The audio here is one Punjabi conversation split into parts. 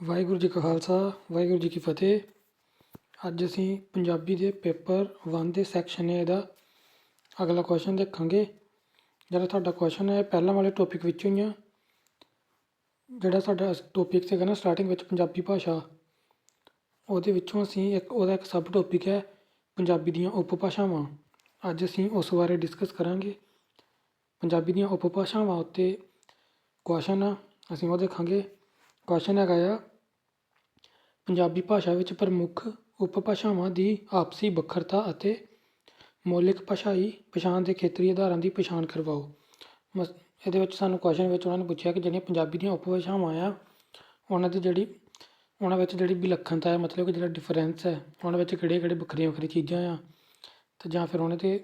ਵਾਹਿਗੁਰੂ ਜੀ ਕਾ ਖਾਲਸਾ, ਵਾਹਿਗੁਰੂ ਜੀ ਕੀ ਫਤਿਹ। ਅੱਜ ਅਸੀਂ ਪੰਜਾਬੀ ਦੇ ਪੇਪਰ 1 ਦੇ ਸੈਕਸ਼ਨ ਏ ਦਾ ਅਗਲਾ ਕੁਐਸਚਨ ਦੇਖਾਂਗੇ। ਜਿਹੜਾ ਤੁਹਾਡਾ ਕੁਐਸਚਨ ਹੈ ਪਹਿਲਾਂ ਵਾਲੇ ਟੌਪਿਕ ਵਿੱਚੋਂ ਹੀ ਆ। ਜਿਹੜਾ ਸਾਡਾ ਟੌਪਿਕ ਸੀਗਾ ਨਾ ਸਟਾਰਟਿੰਗ ਵਿੱਚ ਪੰਜਾਬੀ ਭਾਸ਼ਾ, ਉਹਦੇ ਵਿੱਚੋਂ ਅਸੀਂ ਇੱਕ, ਉਹਦਾ ਇੱਕ ਸਬ ਟੌਪਿਕ ਹੈ, ਪੰਜਾਬੀ ਦੀਆਂ ਉਪਭਾਸ਼ਾਵਾਂ ਅੱਜ ਅਸੀਂ ਉਸ ਬਾਰੇ ਡਿਸਕਸ ਕਰਾਂਗੇ। ਪੰਜਾਬੀ ਦੀਆਂ ਉਪਭਾਸ਼ਾਵਾਂ ਉੱਤੇ ਕੁਐਸਚਨ ਆ, ਅਸੀਂ ਉਹ ਦੇਖਾਂਗੇ। ਕੁਸ਼ਚਨ ਹੈਗਾ ਆ। ਪੰਜਾਬੀ ਭਾਸ਼ਾ ਵਿੱਚ ਪ੍ਰਮੁੱਖ ਉਪਭਾਸ਼ਾਵਾਂ ਦੀ ਆਪਸੀ ਵੱਖਰਤਾ ਅਤੇ ਮੌਲਿਕ ਭਾਸ਼ਾਈ ਪਛਾਣ ਦੇ ਖੇਤਰੀ ਆਧਾਰਾਂ ਦੀ ਪਛਾਣ ਕਰਵਾਓ। ਮਸ, ਇਹਦੇ ਵਿੱਚ ਸਾਨੂੰ ਕੁਐਸਚਨ ਵਿੱਚ ਉਹਨਾਂ ਨੇ ਪੁੱਛਿਆ ਕਿ ਜਿਹੜੀਆਂ ਪੰਜਾਬੀ ਦੀਆਂ ਉਪਭਾਸ਼ਾਵਾਂ ਆ, ਉਹਨਾਂ ਦੀ ਜਿਹੜੀ, ਉਹਨਾਂ ਵਿੱਚ ਜਿਹੜੀ ਵਿਲੱਖਣਤਾ ਹੈ, ਮਤਲਬ ਕਿ ਜਿਹੜਾ ਡਿਫਰੈਂਸ ਹੈ, ਉਹਨਾਂ ਵਿੱਚ ਕਿਹੜੇ ਕਿਹੜੇ ਵੱਖਰੀਆਂ ਵੱਖਰੀਆਂ ਚੀਜ਼ਾਂ ਆ ਅਤੇ ਜਾਂ ਫਿਰ ਉਹਨਾਂ ਦੇ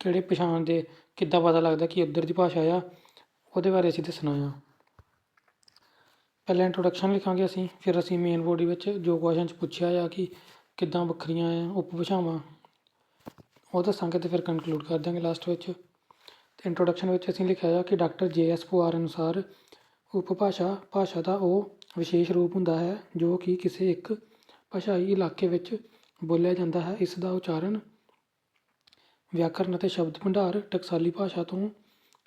ਕਿਹੜੇ ਪਛਾਣ ਦੇ ਕਿੱਦਾਂ ਪਤਾ ਲੱਗਦਾ ਕਿ ਉੱਧਰ ਦੀ ਭਾਸ਼ਾ ਆ, ਉਹਦੇ ਬਾਰੇ ਅਸੀਂ ਦੱਸਣਾ ਆ। ਪਹਿਲਾਂ ਇੰਟਰੋਡਕਸ਼ਨ ਲਿਖਾਂਗੇ ਅਸੀਂ, ਫਿਰ ਅਸੀਂ ਮੇਨ ਬੋਡੀ ਵਿੱਚ ਜੋ ਕੁਐਸਚਨ 'ਚ ਪੁੱਛਿਆ ਆ ਕਿ ਕਿੱਦਾਂ ਵੱਖਰੀਆਂ ਆ ਉਪਭਾਸ਼ਾਵਾਂ ਉਹ ਦੱਸਾਂਗੇ ਅਤੇ ਫਿਰ ਕਨਕਲੂਡ ਕਰ ਦਾਂਗੇ ਲਾਸਟ ਵਿੱਚ। ਅਤੇ ਇੰਟਰੋਡਕਸ਼ਨ ਵਿੱਚ ਅਸੀਂ ਲਿਖਿਆ ਆ ਕਿ ਡਾਕਟਰ ਜੇ ਐਸ ਪੁਆਰ ਅਨੁਸਾਰ ਉਪਭਾਸ਼ਾ ਭਾਸ਼ਾ ਦਾ ਉਹ ਵਿਸ਼ੇਸ਼ ਰੂਪ ਹੁੰਦਾ ਹੈ ਜੋ ਕਿ ਕਿਸੇ ਇੱਕ ਭਾਸ਼ਾਈ ਇਲਾਕੇ ਵਿੱਚ ਬੋਲਿਆ ਜਾਂਦਾ ਹੈ। ਇਸ ਦਾ ਉਚਾਰਨ ਵਿਆਕਰਨ ਅਤੇ ਸ਼ਬਦ ਭੰਡਾਰ ਟਕਸਾਲੀ ਭਾਸ਼ਾ ਤੋਂ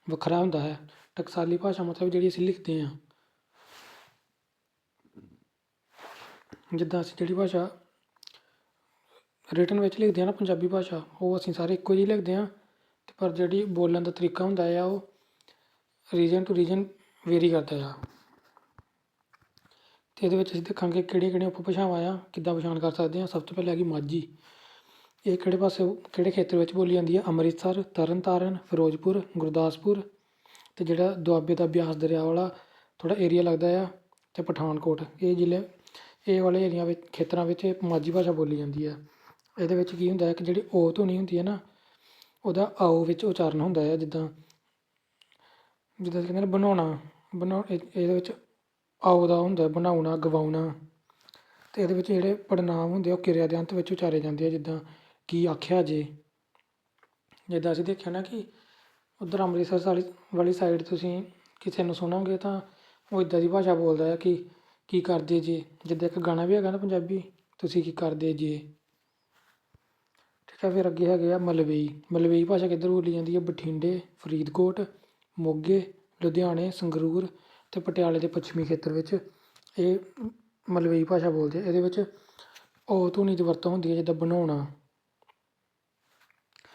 ਵੱਖਰਾ ਹੁੰਦਾ ਹੈ। ਟਕਸਾਲੀ ਭਾਸ਼ਾ ਮਤਲਬ ਜਿਹੜੀ ਅਸੀਂ ਲਿਖਦੇ ਹਾਂ। ਜਿੱਦਾਂ ਅਸੀਂ ਜਿਹੜੀ ਭਾਸ਼ਾ ਰਿਟਨ ਵਿੱਚ ਲਿਖਦੇ ਹਾਂ ਨਾ, ਪੰਜਾਬੀ ਭਾਸ਼ਾ, ਉਹ ਅਸੀਂ ਸਾਰੇ ਇੱਕੋ ਜਿਹੀ ਲਿਖਦੇ ਹਾਂ। ਤੇ ਪਰ ਜਿਹੜੀ ਬੋਲਣ ਦਾ ਤਰੀਕਾ ਹੁੰਦਾ ਆ, ਉਹ ਰੀਜਨ ਟੂ ਰੀਜਨ ਵੇਰੀ ਕਰਦਾ ਆ। ਤੇ ਇਹਦੇ ਵਿੱਚ ਅਸੀਂ ਦੇਖਾਂਗੇ ਕਿਹੜੀਆਂ ਕਿਹੜੀਆਂ ਉਪਭਾਸ਼ਾਵਾਂ ਆ, ਕਿੱਦਾਂ ਪਛਾਣ ਕਰ ਸਕਦੇ ਹਾਂ। ਸਭ ਤੋਂ ਪਹਿਲਾਂ ਹੈਗੀ ਮਾਝੀ। ਇਹ ਕਿਹੜੇ ਪਾਸੇ, ਕਿਹੜੇ ਖੇਤਰ ਵਿੱਚ ਬੋਲੀ ਜਾਂਦੀ ਹੈ ਅੰਮ੍ਰਿਤਸਰ, ਤਰਨਤਾਰਨ, ਫਿਰੋਜ਼ਪੁਰ, ਗੁਰਦਾਸਪੁਰ। ਤੇ ਜਿਹੜਾ ਦੁਆਬੇ ਦਾ ਬਿਆਸ ਦਰਿਆ ਵਾਲਾ ਥੋੜਾ ਏਰੀਆ ਲੱਗਦਾ ਆ, ਤੇ ਪਠਾਨਕੋਟ। ਇਹ ਜ਼ਿਲ੍ਹੇ ਇਹ ਵਾਲੇ ਏਰੀਆ ਵਿੱਚ, ਖੇਤਰਾਂ ਵਿੱਚ ਮਾਝੀ ਭਾਸ਼ਾ ਬੋਲੀ ਜਾਂਦੀ ਹੈ। ਇਹਦੇ ਵਿੱਚ ਕੀ ਹੁੰਦਾ ਹੈ ਕਿ ਜਿਹੜੀ ਓ ਧੁਨੀ ਹੁੰਦੀ ਹੈ ਨਾ, ਉਹਦਾ ਆਓ ਵਿੱਚ ਉਚਾਰਨ ਹੁੰਦਾ ਹੈ, ਜਿੱਦਾਂ ਜਿੱਦਾਂ ਕਹਿੰਦੇ ਨੇ ਬਣਾਉਣਾ, ਬਣਾਉ ਇਹਦੇ ਵਿੱਚ ਆਓ ਦਾ ਹੁੰਦਾ ਬਣਾਉਣਾ, ਗਵਾਉਣਾ। ਅਤੇ ਇਹਦੇ ਵਿੱਚ ਜਿਹੜੇ ਪੜਨਾਮ ਹੁੰਦੇ ਆ, ਉਹ ਕਿਰਿਆ ਦੇ ਅੰਤ ਵਿੱਚ ਉਚਾਰੇ ਜਾਂਦੇ ਆ, ਜਿੱਦਾਂ ਕੀ ਆਖਿਆ ਜੇ। ਜਿੱਦਾਂ ਅਸੀਂ ਦੇਖਿਆ ਨਾ ਕਿ ਉੱਧਰ ਅੰਮ੍ਰਿਤਸਰ ਵਾਲੀ ਵਾਲੀ ਸਾਈਡ ਤੁਸੀਂ ਕਿਸੇ ਨੂੰ ਸੁਣੋਗੇ ਤਾਂ ਉਹ ਇੱਦਾਂ ਦੀ ਭਾਸ਼ਾ ਬੋਲਦਾ ਹੈ ਕਿ ਕੀ ਕਰਦੇ ਜੇ? ਜਿੱਦਾਂ ਇੱਕ ਗਾਣਾ ਵੀ ਹੈਗਾ ਨਾ ਪੰਜਾਬੀ, ਤੁਸੀਂ ਕੀ ਕਰਦੇ ਜੇ? ਠੀਕ ਹੈ ਫਿਰ ਅੱਗੇ ਹੈਗੇ ਆ ਮਲਵਈ। ਮਲਵਈ ਭਾਸ਼ਾ ਕਿੱਧਰ ਬੋਲੀ ਜਾਂਦੀ ਹੈ ਬਠਿੰਡੇ, ਫਰੀਦਕੋਟ, ਮੋਗੇ, ਲੁਧਿਆਣੇ, ਸੰਗਰੂਰ ਅਤੇ ਪਟਿਆਲੇ ਦੇ ਪੱਛਮੀ ਖੇਤਰ ਵਿੱਚ। ਇਹ ਮਲਵਈ ਭਾਸ਼ਾ ਬੋਲਦੇ ਆ। ਇਹਦੇ ਵਿੱਚ ਓ ਧੁਨੀ ਦੀ ਵਰਤੋਂ ਹੁੰਦੀ ਹੈ ਜਿੱਦਾਂ ਬਣਾਉਣਾ।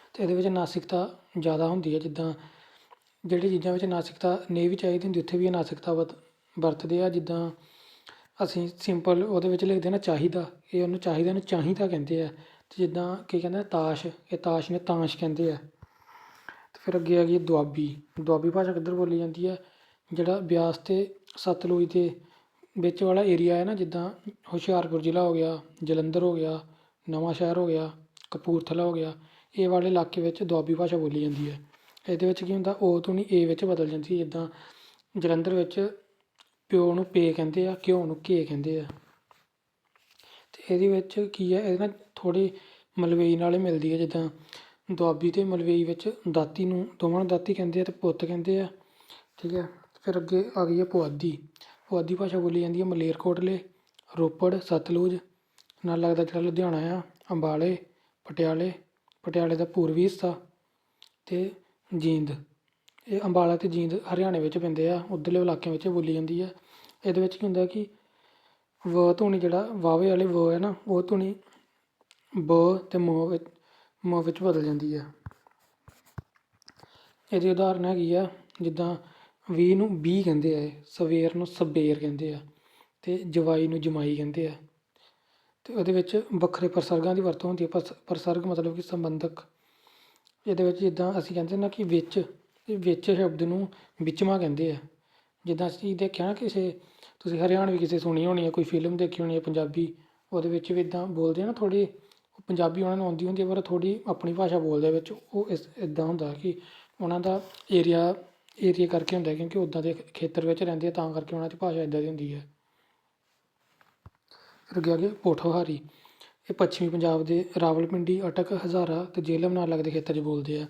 ਅਤੇ ਇਹਦੇ ਵਿੱਚ ਨਾਸਿਕਤਾ ਜ਼ਿਆਦਾ ਹੁੰਦੀ ਹੈ ਜਿੱਦਾਂ ਜਿਹੜੀ ਚੀਜ਼ਾਂ ਵਿੱਚ ਨਾਸਿਕਤਾ ਨਹੀਂ ਵੀ ਚਾਹੀਦੀ ਹੁੰਦੀ, ਉੱਥੇ ਵੀ ਇਹ ਨਾਸਿਕਤਾ ਵਰਤ, ਵਰਤਦੇ ਆ। ਜਿੱਦਾਂ ਅਸੀਂ ਸਿੰਪਲ ਉਹਦੇ ਵਿੱਚ ਲਿਖਦੇ ਨਾ ਚਾਹੀਦਾ। ਇਹ ਉਹਨੂੰ ਚਾਹੀਦਾ ਨੂੰ ਚਾਹੀਦਾ ਕਹਿੰਦੇ ਆ। ਅਤੇ ਜਿੱਦਾਂ ਕੀ ਕਹਿੰਦੇ ਤਾਸ਼। ਇਹ ਤਾਸ਼ ਨੇ ਤਾਸ਼ ਕਹਿੰਦੇ ਆ। ਅਤੇ ਫਿਰ ਅੱਗੇ ਆ ਗਈ ਦੁਆਬੀ। ਦੁਆਬੀ ਭਾਸ਼ਾ ਕਿੱਧਰ ਬੋਲੀ ਜਾਂਦੀ ਹੈ ਜਿਹੜਾ ਬਿਆਸ ਅਤੇ ਸਤਲੁਜ ਦੇ ਵਿੱਚ ਵਾਲਾ ਏਰੀਆ ਹੈ ਨਾ, ਜਿੱਦਾਂ ਹੁਸ਼ਿਆਰਪੁਰ ਜ਼ਿਲ੍ਹਾ ਹੋ ਗਿਆ, ਜਲੰਧਰ ਹੋ ਗਿਆ, ਨਵਾਂ ਸ਼ਹਿਰ ਹੋ ਗਿਆ, ਕਪੂਰਥਲਾ ਹੋ ਗਿਆ, ਇਹ ਵਾਲੇ ਇਲਾਕੇ ਵਿੱਚ ਦੁਆਬੀ ਭਾਸ਼ਾ ਬੋਲੀ ਜਾਂਦੀ ਹੈ ਇਹਦੇ ਵਿੱਚ ਕੀ ਹੁੰਦਾ? ਓ ਧੁਨੀ ਏ ਵਿੱਚ ਬਦਲ ਜਾਂਦੀ ਜਿੱਦਾਂ ਜਲੰਧਰ ਵਿੱਚ ਪਿਓ ਨੂੰ ਪੇ ਕਹਿੰਦੇ ਆ, ਘਿਓ ਨੂੰ ਘੇ ਕਹਿੰਦੇ ਆ। ਅਤੇ ਇਹਦੇ ਵਿੱਚ ਕੀ ਹੈ ਇਹਦੇ ਨਾਲ ਥੋੜ੍ਹੀ ਮਲਵਈ ਨਾਲ ਮਿਲਦੀ ਹੈ ਜਿੱਦਾਂ ਦੁਆਬੀ ਅਤੇ ਮਲਵਈ ਵਿੱਚ ਦਾਤੀ ਨੂੰ, ਦੋਵਾਂ ਨੂੰ ਦਾਤੀ ਕਹਿੰਦੇ ਆ ਅਤੇ ਪੁੱਤ ਕਹਿੰਦੇ ਆ। ਠੀਕ ਹੈ ਫਿਰ ਅੱਗੇ ਆ ਗਈ ਹੈ ਪੁਆਧੀ। ਪੁਆਧੀ ਭਾਸ਼ਾ ਬੋਲੀ ਜਾਂਦੀ ਹੈ ਮਲੇਰਕੋਟਲੇ, ਰੋਪੜ, ਸਤਲੁਜ। ਨਾਲ ਲੱਗਦਾ ਜਿਹੜਾ ਲੁਧਿਆਣਾ ਆ, ਅੰਬਾਲੇ, ਪਟਿਆਲੇ। ਪਟਿਆਲੇ ਦਾ ਪੂਰਬੀ ਹਿੱਸਾ ਅਤੇ ਜੀਂਦ। ਇਹ ਅੰਬਾਲਾ ਅਤੇ ਜੀਂਦ ਹਰਿਆਣੇ ਵਿੱਚ ਪੈਂਦੇ ਆ, ਉੱਧਰਲੇ ਇਲਾਕਿਆਂ ਵਿੱਚ ਬੋਲੀ ਜਾਂਦੀ ਹੈ ਇਹਦੇ ਵਿੱਚ ਕੀ ਹੁੰਦਾ ਕਿ ਵ ਧੁਨੀ ਜਿਹੜਾ ਵਾਵੇ ਵਾਲੇ ਵ ਹੈ ਨਾ, ਉਹ ਧੁਨੀ ਬ ਅਤੇ ਮ ਵਿੱਚ ਮ ਵਿੱਚ ਬਦਲ ਜਾਂਦੀ ਹੈ ਇਹਦੀ ਉਦਾਹਰਨ ਹੈਗੀ ਆ, ਜਿੱਦਾਂ ਵੀ ਨੂੰ ਬੀ ਕਹਿੰਦੇ ਆ ਸਵੇਰ ਨੂੰ ਸਵੇਰ ਕਹਿੰਦੇ ਆ ਅਤੇ ਜਵਾਈ ਨੂੰ ਜਮਾਈ ਕਹਿੰਦੇ ਆ। ਅਤੇ ਉਹਦੇ ਵਿੱਚ ਵੱਖਰੇ ਪ੍ਰਸਰਗਾਂ ਦੀ ਵਰਤੋਂ ਹੁੰਦੀ ਹੈ ਪਰਸ, ਪ੍ਰਸਰਗ ਮਤਲਬ ਕਿ ਸੰਬੰਧਕ। ਇਹਦੇ ਵਿੱਚ ਜਿੱਦਾਂ ਅਸੀਂ ਕਹਿੰਦੇ ਨਾ ਕਿ ਵਿੱਚ ਵਿੱਚ ਸ਼ਬਦ ਨੂੰ ਵਿਚਮਾ ਕਹਿੰਦੇ ਆ। ਜਿੱਦਾਂ ਅਸੀਂ ਦੇਖਿਆ ਨਾ ਕਿਸੇ, ਤੁਸੀਂ ਹਰਿਆਣਵੀ ਕਿਸੇ ਸੁਣੀ ਹੋਣੀ ਹੈ ਕੋਈ ਫਿਲਮ ਦੇਖੀ ਹੋਣੀ ਹੈ ਪੰਜਾਬੀ, ਉਹਦੇ ਵਿੱਚ ਵੀ ਇੱਦਾਂ ਬੋਲਦੇ ਆ ਨਾ ਥੋੜ੍ਹੀ ਪੰਜਾਬੀ ਉਹਨਾਂ ਨੂੰ ਆਉਂਦੀ ਹੁੰਦੀ ਹੈ ਪਰ ਥੋੜ੍ਹੀ ਆਪਣੀ ਭਾਸ਼ਾ ਬੋਲਦੇ ਵਿੱਚ, ਉਹ ਇਸ ਇੱਦਾਂ ਹੁੰਦਾ ਕਿ ਉਹਨਾਂ ਦਾ ਏਰੀਆ ਏਰੀਆ ਕਰਕੇ ਹੁੰਦਾ ਕਿਉਂਕਿ ਉੱਦਾਂ ਦੇ ਖੇਤਰ ਵਿੱਚ ਰਹਿੰਦੇ ਆ, ਤਾਂ ਕਰਕੇ ਉਹਨਾਂ ਦੀ ਭਾਸ਼ਾ ਇੱਦਾਂ ਦੀ ਹੁੰਦੀ ਹੈ ਫਿਰ ਅੱਗੇ ਆ ਗਿਆ ਪੋਠੋਹਾਰੀ। ਇਹ ਪੱਛਮੀ ਪੰਜਾਬ ਦੇ ਰਾਵਲਪਿੰਡੀ, ਅਟਕ, ਹਜ਼ਾਰਾ ਅਤੇ ਜੇਹਲਮ ਨਾਲ ਲੱਗਦੇ ਖੇਤਰ 'ਚ ਬੋਲਦੇ ਆ।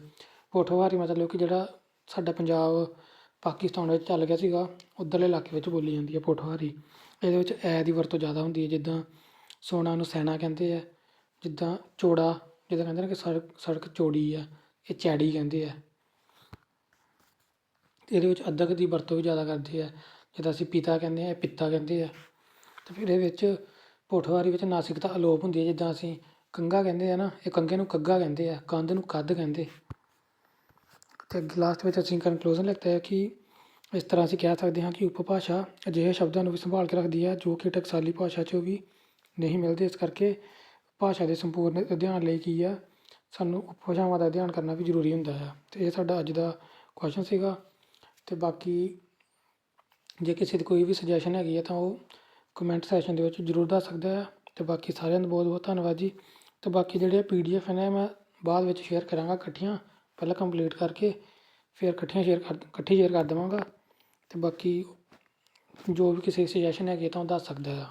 ਪੋਠੋਹਾਰੀ ਮਤਲਬ ਕਿ ਜਿਹੜਾ ਸਾਡਾ ਪੰਜਾਬ ਪਾਕਿਸਤਾਨ ਵਿੱਚ ਚੱਲ ਗਿਆ ਸੀਗਾ, ਉੱਧਰਲੇ ਇਲਾਕੇ ਵਿੱਚ ਬੋਲੀ ਜਾਂਦੀ ਹੈ ਪੋਠੋਹਾਰੀ ਇਹਦੇ ਵਿੱਚ ਐ ਦੀ ਵਰਤੋਂ ਜ਼ਿਆਦਾ ਹੁੰਦੀ ਹੈ, ਜਿੱਦਾਂ ਸੋਨਾ ਨੂੰ ਸੈਨਾ ਕਹਿੰਦੇ ਆ, ਜਿੱਦਾਂ ਚੌੜਾ, ਜਿੱਦਾਂ ਕਹਿੰਦੇ ਨੇ ਕਿ ਸੜਕ ਸੜਕ ਚੌੜੀ ਆ, ਇਹ ਚੈੜੀ ਕਹਿੰਦੇ ਆ। ਇਹਦੇ ਵਿੱਚ ਅੱਧਕ ਦੀ ਵਰਤੋਂ ਵੀ ਜ਼ਿਆਦਾ ਕਰਦੇ ਆ, ਜਿੱਦਾਂ ਅਸੀਂ ਪਿਤਾ ਕਹਿੰਦੇ ਆ, ਇਹ ਪਿੱਤਾ ਕਹਿੰਦੇ ਆ। ਅਤੇ ਫਿਰ ਇਹਦੇ ਵਿੱਚ ਪੋਠੋਹਾਰੀ ਵਿੱਚ ਨਾਸਿਕਤਾ ਅਲੋਪ ਹੁੰਦੀ ਹੈ, ਜਿੱਦਾਂ ਅਸੀਂ ਕੰਘਾ ਕਹਿੰਦੇ ਆ ਨਾ, ਇਹ ਕੰਘੇ ਨੂੰ ਕੱਗਾ ਕਹਿੰਦੇ ਆ, ਕੰਧ ਨੂੰ ਕੱਦ ਕਹਿੰਦੇ। ਅਤੇ ਲਾਸਟ ਵਿੱਚ ਅਸੀਂ ਕੰਕਲੂਜ਼ਨ ਲਿਖਤਾ ਹੈ ਕਿ ਇਸ ਤਰ੍ਹਾਂ ਅਸੀਂ ਕਹਿ ਸਕਦੇ ਹਾਂ ਕਿ ਉਪਭਾਸ਼ਾ ਅਜਿਹੇ ਸ਼ਬਦਾਂ ਨੂੰ ਵੀ ਸੰਭਾਲ ਕੇ ਰੱਖਦੀ ਹੈ ਜੋ ਕਿ ਟਕਸਾਲੀ ਭਾਸ਼ਾ 'ਚੋਂ ਵੀ ਨਹੀਂ ਮਿਲਦੇ। ਇਸ ਕਰਕੇ ਭਾਸ਼ਾ ਦੇ ਸੰਪੂਰਨ ਅਧਿਐਨ ਲਈ ਕੀ ਹੈ? ਸਾਨੂੰ ਉਪਭਾਸ਼ਾਵਾਂ ਦਾ ਅਧਿਐਨ ਕਰਨਾ ਵੀ ਜ਼ਰੂਰੀ ਹੁੰਦਾ ਹੈ। ਅਤੇ ਇਹ ਸਾਡਾ ਅੱਜ ਦਾ ਕੁਐਸਚਨ ਸੀਗਾ। ਅਤੇ ਬਾਕੀ ਜੇ ਕਿਸੇ ਦੀ ਕੋਈ ਵੀ ਸੁਜੈਸ਼ਨ ਹੈਗੀ ਹੈ ਤਾਂ ਉਹ ਕਮੈਂਟ ਸੈਸ਼ਨ ਦੇ ਵਿੱਚ ਜ਼ਰੂਰ ਦੱਸ ਸਕਦਾ ਹੈ। ਅਤੇ ਬਾਕੀ ਸਾਰਿਆਂ ਦਾ ਬਹੁਤ ਬਹੁਤ ਧੰਨਵਾਦ ਜੀ। ਅਤੇ ਬਾਕੀ ਜਿਹੜੇ ਪੀ ਡੀ ਐਫ ਨੇ ਮੈਂ ਬਾਅਦ ਵਿੱਚ ਸ਼ੇਅਰ ਕਰਾਂਗਾ ਇਕੱਠੀਆਂ। ਪਹਿਲਾਂ ਕੰਪਲੀਟ ਕਰਕੇ ਫਿਰ ਇਕੱਠੀਆਂ ਸ਼ੇਅਰ ਕਰ, ਇਕੱਠੀ ਸ਼ੇਅਰ ਕਰ ਦੇਵਾਂਗਾ ਅਤੇ ਬਾਕੀ ਜੋ ਵੀ ਕਿਸੇ ਸੁਜੈਸ਼ਨ ਹੈਗੀ ਤਾਂ ਉਹ ਦੱਸ ਸਕਦਾ ਹੈ